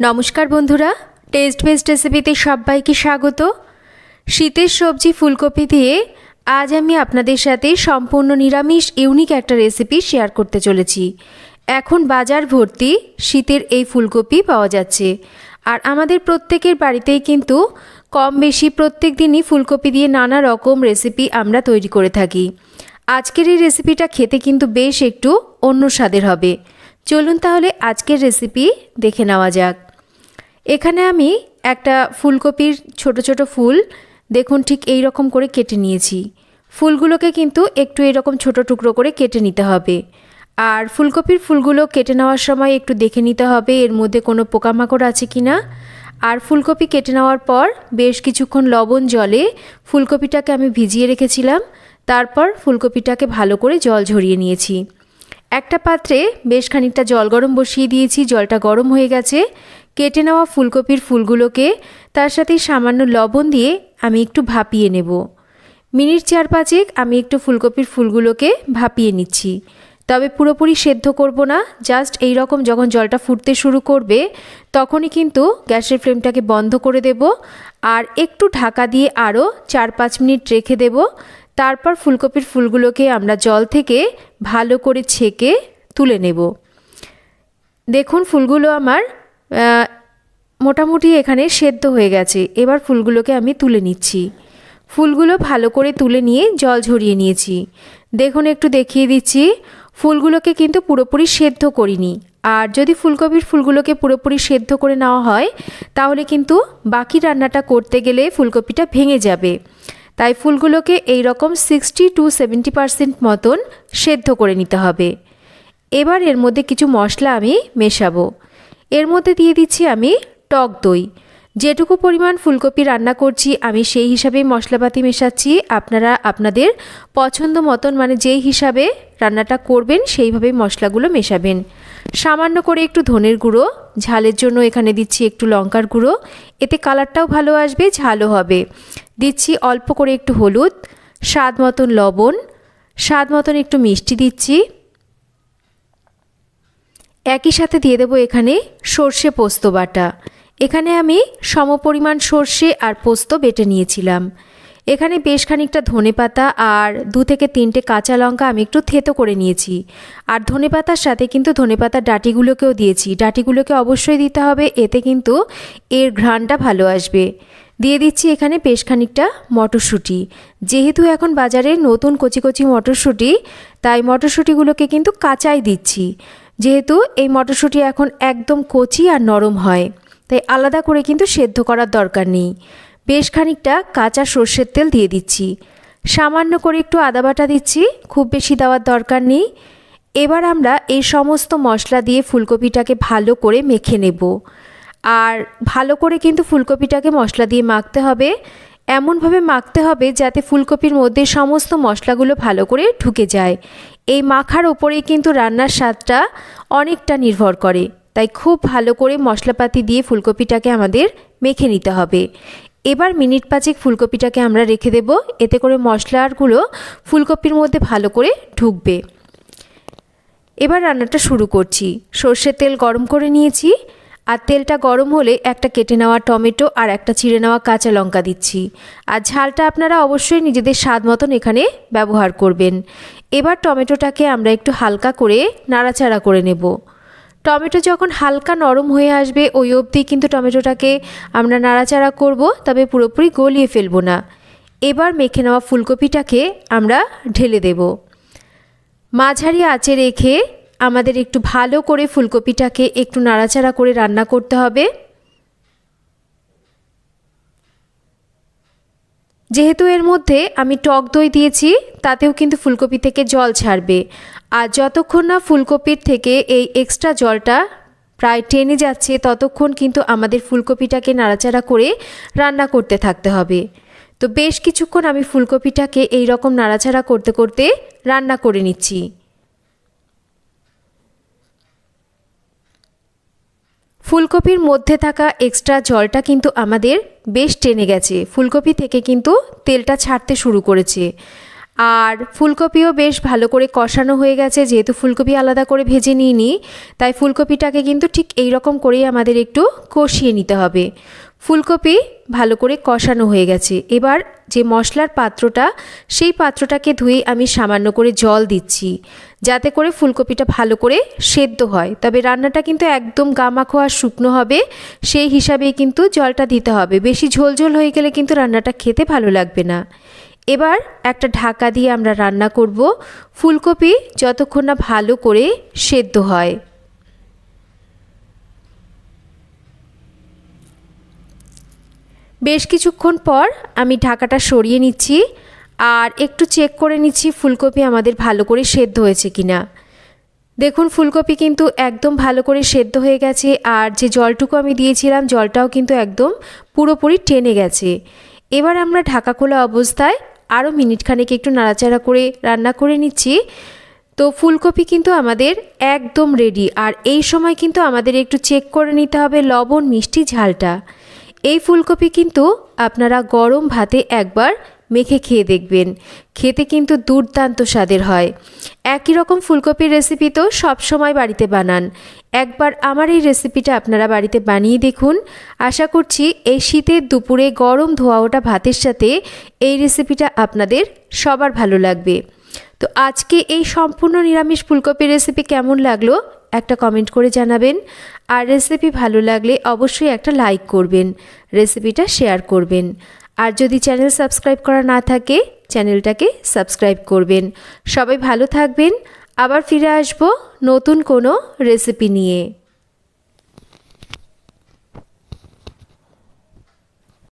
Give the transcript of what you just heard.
নমস্কার বন্ধুরা test best রেসিপিতে সবাইকে স্বাগত। শীতের সবজি ফুলকপি দিয়ে আজ আমি আপনাদের সাথে সম্পূর্ণ নিরামিষ ইউনিক একটা রেসিপি শেয়ার করতে চলেছি। এখন বাজার ভর্তি শীতের এই ফুলকপি পাওয়া যাচ্ছে। আর আমাদের প্রত্যেকের বাড়িতেই কিন্তু কম বেশি প্রত্যেক দিনই ফুলকপি দিয়ে নানা রকম রেসিপি আমরা তৈরি করে থাকি। আজকের এই রেসিপিটা খেতে কিন্তু বেশ একটু অন্য স্বাদের হবে। চলুন তাহলে আজকের রেসিপি দেখে নেওয়া যাক। এখানে আমি একটা ফুলকপির ছোট ছোট ফুল, দেখুন ঠিক এই রকম করে কেটে নিয়েছি। ফুলগুলোকে কিন্তু একটু এরকম ছোট টুকরো করে কেটে নিতে হবে। আর ফুলকপির ফুলগুলো কেটে নেওয়ার সময় একটু দেখে নিতে হবে এর মধ্যে কোনো পোকামাকড় আছে কি না। আর ফুলকপি কেটে নেওয়ার পর বেশ কিছুক্ষণ লবণ জলে ফুলকপিটাকে আমি ভিজিয়ে রেখেছিলাম। তারপর ফুলকপিটাকে ভালো করে জল ঝরিয়ে নিয়েছি। একটা পাত্রে বেশ খানিকটা জল গরম বসিয়ে দিয়েছি, জলটা গরম হয়ে গেছে। কেটে নেওয়া ফুলকপির ফুলগুলোকে তার সাথে সামান্য লবণ দিয়ে আমি একটু ভাপিয়ে নেব। মিনিট চার পাঁচেক আমি একটু ফুলকপির ফুলগুলোকে ভাপিয়ে নিচ্ছি। তবে পুরোপুরি সেদ্ধ করব না, জাস্ট এই রকম যখন জলটা ফুটতে শুরু করবে, তখনই কিন্তু গ্যাসের ফ্লেমটাকে বন্ধ করে দেব আর একটু ঢাকা দিয়ে আরও চার পাঁচ মিনিট রেখে দেব। তারপর ফুলকপির ফুলগুলোকে আমরা জল থেকে ভালো করে ছেঁকে তুলে নেব। দেখুন ফুলগুলো আমার মোটামুটি এখানে সেদ্ধ হয়ে গেছে। এবার ফুলগুলোকে আমি তুলে নিচ্ছি। ফুলগুলো ভালো করে তুলে নিয়ে জল ঝরিয়ে নিয়েছি। দেখুন, একটু দেখিয়ে দিচ্ছি। ফুলগুলোকে কিন্তু পুরোপুরি সেদ্ধ করিনি। আর যদি ফুলকপির ফুলগুলোকে পুরোপুরি সেদ্ধ করে নেওয়া হয়, তাহলে কিন্তু বাকি রান্নাটা করতে গেলে ফুলকপিটা ভেঙে যাবে। তাই ফুলগুলোকে এই রকম সিক্সটি টু সেভেন্টি পারসেন্ট মতন সেদ্ধ করে নিতে হবে। এবার এর মধ্যে কিছু মশলা আমি মেশাবো। এর মধ্যে দিয়ে দিচ্ছি আমি টক দই। যেটুকু পরিমাণ ফুলকপি রান্না করছি, আমি সেই হিসাবেই মশলাপাতি মেশাচ্ছি। আপনারা আপনাদের পছন্দ মতন মানে যেই হিসাবে রান্নাটা করবেন, সেইভাবেই মশলাগুলো মেশাবেন। সামান্য করে একটু ধনের গুঁড়ো, ঝালের জন্য এখানে দিচ্ছি একটু লঙ্কার গুঁড়ো। এতে কালারটাও ভালো আসবে, ঝালও হবে। দিচ্ছি অল্প করে একটু হলুদ, স্বাদ মতন লবণ, স্বাদ মতন একটু মিষ্টি দিচ্ছি। একই সাথে দিয়ে দেবো এখানে সর্ষে পোস্ত বাটা। এখানে আমি সমপরিমাণ সর্ষে আর পোস্ত বেটে নিয়েছিলাম। এখানে বেশ খানিকটা ধনে পাতা আর দু থেকে তিনটে কাঁচা লঙ্কা আমি একটু থেতো করে নিয়েছি। আর ধনে পাতার সাথে কিন্তু ধনে পাতার ডাটিগুলোকেও দিয়েছি। ডাটিগুলোকে অবশ্যই দিতে হবে, এতে কিন্তু এর ঘ্রাণটা ভালো আসবে। দিয়ে দিচ্ছি এখানে বেশ খানিকটা মটরশুঁটি। যেহেতু এখন বাজারে নতুন কচি কচি মটরশুঁটি, তাই মটরশুঁটিগুলোকে কিন্তু কাঁচাই দিচ্ছি। যেহেতু এই মটরশুঁটি এখন একদম কচি আর নরম হয়। তাই আলাদা করে কিন্তু সেদ্ধ করার দরকার নেই। বেশ খানিকটা কাঁচা সর্ষের তেল দিয়ে দিচ্ছি। সামান্য করে একটু আদা বাটা দিচ্ছি, খুব বেশি দেওয়ার দরকার নেই। এবার আমরা এই সমস্ত মশলা দিয়ে ফুলকপিটাকে ভালো করে মেখে নেব। আর ভালো করে কিন্তু ফুলকপিটাকে মশলা দিয়ে মাখতে হবে। এমনভাবে মাখতে হবে যাতে ফুলকপির মধ্যে সমস্ত মশলাগুলো ভালো করে ঢুকে যায়। এই মাখার ওপরেই কিন্তু রান্নার স্বাদটা অনেকটা নির্ভর করে। তাই খুব ভালো করে মশলাপাতি দিয়ে ফুলকপিটাকে আমাদের মেখে নিতে হবে। এবার মিনিট পাঁচেক ফুলকপিটাকে আমরা রেখে দেব। এতে করে মশলারগুলো ফুলকপির মধ্যে ভালো করে ঢুকবে। এবার রান্নাটা শুরু করছি। সর্ষের তেল গরম করে নিয়েছি। আর তেলটা গরম হলে একটা কেটে নেওয়া টমেটো আর একটা চিড়ে নেওয়া কাঁচা লঙ্কা দিচ্ছি। আর ঝালটা আপনারা অবশ্যই নিজেদের স্বাদ মতন এখানে ব্যবহার করবেন। এবার টমেটোটাকে আমরা একটু হালকা করে নাড়াচাড়া করে নেব। টমেটো যখন হালকা নরম হয়ে আসবে, ওই অবধি কিন্তু টমেটোটাকে আমরা নাড়াচাড়া করব, তবে পুরোপুরি গলিয়ে ফেলব না। এবার মেখে নেওয়া ফুলকপিটাকে আমরা ঢেলে দেব। মাঝারি আঁচে রেখে আমাদের একটু ভালো করে ফুলকপিটাকে একটু নাড়াচাড়া করে রান্না করতে হবে। যেহেতু এর মধ্যে আমি টক দই দিয়েছি, তাতেও কিন্তু ফুলকপি থেকে জল ছাড়বে। আর যতক্ষণ না ফুলকপির থেকে এই এক্সট্রা জলটা প্রায় টেনে যাচ্ছে, ততক্ষণ কিন্তু আমাদের ফুলকপিটাকে নাড়াচাড়া করে রান্না করতে থাকতে হবে। তো বেশ কিছুক্ষণ আমি ফুলকপিটাকে এই রকম নাড়াচাড়া করতে করতে রান্না করে নিচ্ছি। ফুলকপির মধ্যে থাকা এক্সট্রা জলটা কিন্তু আমাদের বেশ টেনে গেছে। ফুলকপি থেকে কিন্তু তেলটা ছাড়তে শুরু করেছে। আর ফুলকপিও বেশ ভালো করে কষানো হয়ে গেছে, যেহেতু ফুলকপি আলাদা করে ভেজে নিইনি, তাই ফুলকপিটাকে কিন্তু ঠিক এই রকম করেই আমাদের একটু কষিয়ে নিতে হবে। ফুলকপি ভালো করে কষানো হয়ে গেছে। এবার যে মশলার পাত্রটা, সেই পাত্রটাকে ধুয়ে আমি সামান্য করে জল দিচ্ছি, যাতে করে ফুলকপিটা ভালো করে সেদ্ধ হয়। তবে রান্নাটা কিন্তু একদম গামাখো আর শুকনো হবে, সেই হিসাবেই কিন্তু জলটা দিতে হবে। বেশি ঝোল ঝোল হয়ে গেলে কিন্তু রান্নাটা খেতে ভালো লাগবে না। এবার একটা ঢাকা দিয়ে আমরা রান্না করব। ফুলকপি যতক্ষণ না ভালো করে সেদ্ধ হয়। বেশ কিছুক্ষণ পর আমি ঢাকাটা সরিয়ে নিচ্ছি আর একটু চেক করে নিচ্ছি ফুলকপি আমাদের ভালো করে সেদ্ধ হয়েছে কিনা। দেখুন, ফুলকপি কিন্তু একদম ভালো করে সেদ্ধ হয়ে গেছে আর যে জলটুকু আমি দিয়েছিলাম, জলটাও কিন্তু একদম পুরোপুরি টেনে গেছে। এবার আমরা ঢাকা খোলা অবস্থায় আরও মিনিটখানেক একটু নাড়াচাড়া করে রান্না করে নিচ্ছি। তো ফুলকপি কিন্তু আমাদের একদম রেডি আর এই সময় কিন্তু আমাদের একটু চেক করে নিতে হবে লবণ মিষ্টি ঝালটা। এই ফুলকপি কিন্তু আপনারা গরম ভাতে একবার মেখে খেয়ে দেখবেন। খেতে কিন্তু দুর্দান্ত স্বাদের হয়। একই রকম ফুলকপির রেসিপি তো সবসময় বাড়িতে বানান। একবার আমার এই রেসিপিটা আপনারা বাড়িতে বানিয়ে দেখুন। আশা করছি এই শীতের দুপুরে গরম ধোয়া ওটা ভাতের সাথে এই রেসিপিটা আপনাদের সবার ভালো লাগবে। তো আজকে এই সম্পূর্ণ নিরামিষ ফুলকপির রেসিপি কেমন লাগল, একটা কমেন্ট করে জানাবেন। আর রেসিপি ভালো লাগলে অবশ্যই একটা লাইক করবেন রেসিপিটা শেয়ার করবেন। আর যদি চ্যানেল সাবস্ক্রাইব করা না থাকে চ্যানেলটাকে সাবস্ক্রাইব করবেন। সবাই ভালো থাকবেন, আবার ফিরে আসব নতুন কোনো রেসিপি নিয়ে।